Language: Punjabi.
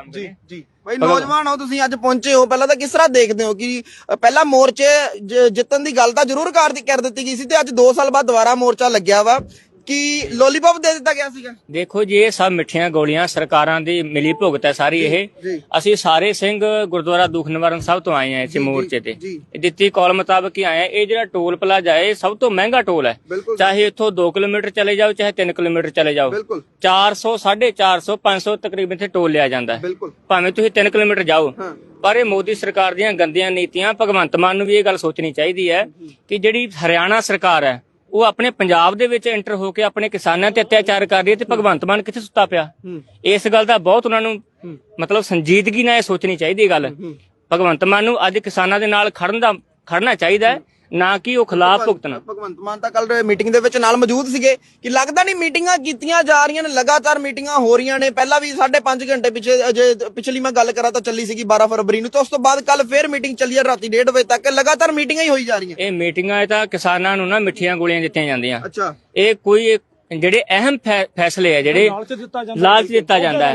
ਕੰਮ ਜੀ ਕਰੇ। ਜੀ। ਭਾਈ ਨੌਜਵਾਨ ਹੋ ਤੁਸੀਂ ਅੱਜ ਪਹੁੰਚੇ ਹੋ ਪਹਿਲਾਂ ਤਾਂ ਕਿਸ ਤਰ੍ਹਾਂ ਦੇਖਦੇ ਹੋ ਕਿ ਪਹਿਲਾਂ ਮੋਰਚੇ ਜਿੱਤਣ ਦੀ ਗੱਲ ਤਾਂ ਜ਼ਰੂਰ ਕਰ ਦਿੱਤੀ ਗਈ ਸੀ ਤੇ ਅੱਜ 2 ਸਾਲ ਬਾਅਦ ਦੁਬਾਰਾ ਮੋਰਚਾ ਲੱਗਿਆ ਵਾ। ਕਿ ਲੋਲੀਪੌਪ ਦੇ ਦਿੱਤਾ ਗਿਆ ਸੀਗਾ? ਦੇਖੋ ਜੀ ਇਹ ਸਭ ਮਿੱਠੀਆਂ ਗੋਲੀਆਂ ਸਰਕਾਰਾਂ ਦੀ ਮਿਲੀ ਭੁਗਤ ਹੈ ਸਾਰੀ ਇਹ। ਜੀ। ਅਸੀਂ ਸਾਰੇ ਸਿੰਘ ਗੁਰਦੁਆਰਾ ਦੁੱਖ ਨਿਵਾਰਨ ਸਾਹਿਬ ਤੋਂ ਆਏ ਆ ਇਸ ਜੀ, ਮੋਰਚੇ ਤੇ। ਜੀ। ਇਹ ਦਿੱਤੀ ਕਾਲ ਮੁਤਾਬਕ ਹੀ ਆਏ ਆ ਇਹ ਜਿਹੜਾ ਟੋਲ ਪਲਾਜ਼ਾ ਹੈ ਇਹ ਸਭ ਤੋਂ ਮਹਿੰਗਾ ਟੋਲ ਹੈ। ਬਿਲਕੁਲ। ਚਾਹੇ ਇੱਥੋਂ 2 ਕਿਲੋਮੀਟਰ ਚਲੇ ਜਾਓ ਚਾਹੇ 3 ਕਿਲੋਮੀਟਰ ਚਲੇ ਜਾਓ। ਬਿਲਕੁਲ। 400 450 500 ਤਕਰੀਬਨ ਇੱਥੇ ਟੋਲ ਲਿਆ ਜਾਂਦਾ ਹੈ। ਬਿਲਕੁਲ। ਭਾਵੇਂ ਤੁਸੀਂ 3 ਕਿਲੋਮੀਟਰ ਜਾਓ। ਹਾਂ। ਪਰ ਇਹ ਮੋਦੀ ਸਰਕਾਰ ਦੀਆਂ ਗੰਦੀਆਂ ਨੀਤੀਆਂ ਭਗਵੰਤ ਮਾਨ ਨੂੰ ਵੀ ਇਹ ਗੱਲ ਸੋਚਣੀ ਚਾਹੀਦੀ ਹੈ ਕਿ ਜਿਹੜੀ ਹਰਿਆਣਾ ਸਰਕਾਰ ਹੈ ਉਹ ਆਪਣੇ ਪੰਜਾਬ ਦੇ ਵਿੱਚ ਐਂਟਰ ਹੋ ਕੇ ਆਪਣੇ ਕਿਸਾਨਾਂ ਤੇ ਅਤਿਆਚਾਰ ਕਰ ਰਹੀ ਹੈ ਤੇ ਭਗਵੰਤ ਮਾਨ ਕਿੱਥੇ ਸੁੱਤਾ ਪਿਆ? ਇਸ ਗੱਲ ਦਾ ਬਹੁਤ ਉਹਨਾਂ ਨੂੰ ਮਤਲਬ ਸੰਜੀਦਗੀ ਨਾਲ ਇਹ ਸੋਚਣੀ ਚਾਹੀਦੀ ਗੱਲ। ਭਗਵੰਤ ਮਾਨ ਨੂੰ ਅੱਜ ਕਿਸਾਨਾਂ ਦੇ ਨਾਲ ਖੜਨ ਦਾ ਖੜਨਾ ਚਾਹੀਦਾ ਨਾ ਕਿ ਉਹ ਖਿਲਾਫ ਭੁਗਤਣ। ਭਗਵੰਤ ਮਾਨ ਤਾਂ ਕੱਲ ਮੀਟਿੰਗ ਦੇ ਵਿੱਚ ਨਾਲ ਮੌਜੂਦ ਸੀਗੇ ਕਿ ਲੱਗਦਾ ਨਹੀਂ ਮੀਟਿੰਗਾਂ ਕੀਤੀਆਂ ਜਾ ਰਹੀਆਂ ਨੇ ਲਗਾਤਾਰ ਮੀਟਿੰਗਾਂ ਹੋ ਰਹੀਆਂ ਨੇ। ਪਹਿਲਾਂ ਵੀ 5.5 ਘੰਟੇ ਪਿੱਛੇ ਅਜੇ ਪਿਛਲੀ ਮੈਂ ਗੱਲ ਕਰਾਂ ਤਾਂ ਚੱਲੀ ਸੀਗੀ 12 ਫਰਵਰੀ ਨੂੰ। ਤੇ ਉਸ ਤੋਂ ਬਾਅਦ ਕੱਲ ਫੇਰ ਮੀਟਿੰਗ ਚੱਲੀ ਹੈ ਰਾਤੀ 1:30 ਵਜੇ ਤੱਕ। ਲਗਾਤਾਰ ਮੀਟਿੰਗਾਂ ਹੀ ਹੋਈ ਜਾ ਰਹੀਆਂ। ਇਹ ਮੀਟਿੰਗਾਂ 'ਚ ਤਾਂ ਕਿਸਾਨਾਂ ਨੂੰ ਨਾ ਮਿੱਠੀਆਂ ਗੋਲੀਆਂ ਦਿੱਤੀਆਂ ਜਾਂਦੀਆਂ। ਅੱਛਾ। ਇਹ ਕੋਈ ਜਿਹੜੇ ਅਹਿਮ ਫੈਸਲੇ ਆ ਜਿਹੜੇ ਲਾਲਚ ਦਿੱਤਾ ਜਾਂਦਾ ਹੈ।